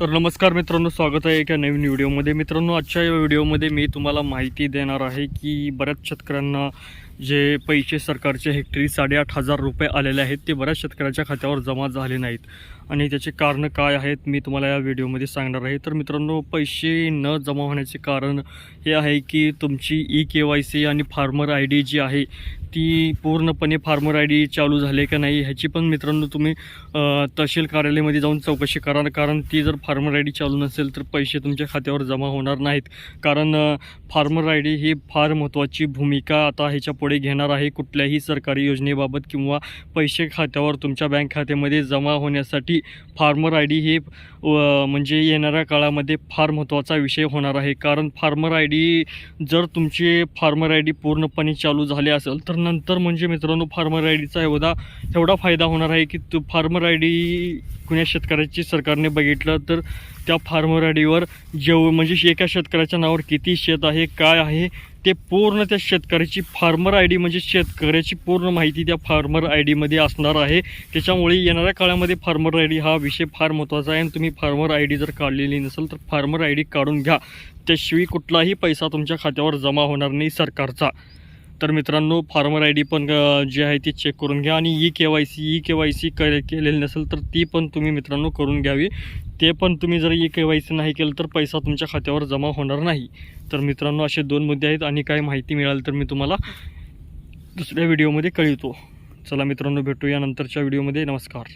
तर नमस्कार मित्रांनो स्वागत आहे एका नवीन व्हिडिओमध्ये. मित्रांनो आजच्या या व्हिडिओमध्ये मी तुम्हाला माहिती देणार आहे की बऱ्याच शेतकऱ्यांना जे पैसे सरकारचे हेक्टरी साडेआठ हजार रुपये आलेले आहेत ते बऱ्याच शेतकऱ्याच्या खात्यावर जमा झाले नाहीत. आणि त्याचे कारणं काय आहेत मी तुम्हाला या व्हिडिओमध्ये सांगणार आहे. तर मित्रांनो पैसे न जमा होण्याचे कारण हे आहे की तुमची ई के वाय सी आणि फार्मर आय डी जी आहे ती पूर्णपणे फार्मर आय डी चालू झाले का नाही ह्याची पण मित्रांनो तुम्ही तहसील कार्यालयामध्ये जाऊन चौकशी करा. कारण ती जर फार्मर आय डी चालू नसेल तर पैसे तुमच्या खात्यावर जमा होणार नाहीत. कारण फार्मर आय डी ही फार महत्त्वाची भूमिका आता ह्याच्या पुढे घेणार आहे. कुठल्याही सरकारी योजनेबाबत किंवा पैसे खात्यावर तुमच्या बँक खात्यामध्ये जमा होण्यासाठी फार्मर आय डी हे म्हणजे येणाऱ्या काळामध्ये फार महत्त्वाचा विषय होणार आहे. कारण फार्मर आय डी जर तुमचे फार्मर आय डी पूर्णपणे चालू झाले असेल तर नंतर म्हणजे मित्रांनो फार्मर आय डीचा एवढा एवढा फायदा होणार आहे की तो फार्मर आय डी कुण्या शेतकऱ्याची सरकारने बघितलं तर त्या फार्मर आय डीवर जेव म्हणजे एका शेतकऱ्याच्या नावावर किती शेत आहे काय आहे ते पूर्ण त्या शेतकऱ्याची फार्मर आय डी म्हणजे शेतकऱ्याची पूर्ण माहिती त्या फार्मर आय डीमध्ये असणार आहे. त्याच्यामुळे येणाऱ्या काळामध्ये फार्मर आय डी हा विषय फार महत्त्वाचा आहे आणि तुम्ही फार्मर आय डी जर काढलेली नसेल तर फार्मर आय डी काढून घ्या. त्याशिवाय कुठलाही पैसा तुमच्या खात्यावर जमा होणार नाही सरकारचा. तर मित्रांनो फार्मर आय डी पण जी जे आहे ती चेक करून घ्या. आणि E K Y C E K Y C केलेली नसेल तर ती पण तुम्ही मित्रांनो करून घ्यावी. ते पण तुम्ही जर ई के वाय सी नाही केलं तर पैसा तुमच्या खात्यावर जमा होणार नाही. तर मित्रांनो असे दोन मुद्दे आहेत आणि काय माहिती मिळाली तर मी तुम्हाला दुसऱ्या व्हिडिओमध्ये कळवतो. चला मित्रांनो भेटूया नंतरच्या व्हिडिओमध्ये. नमस्कार.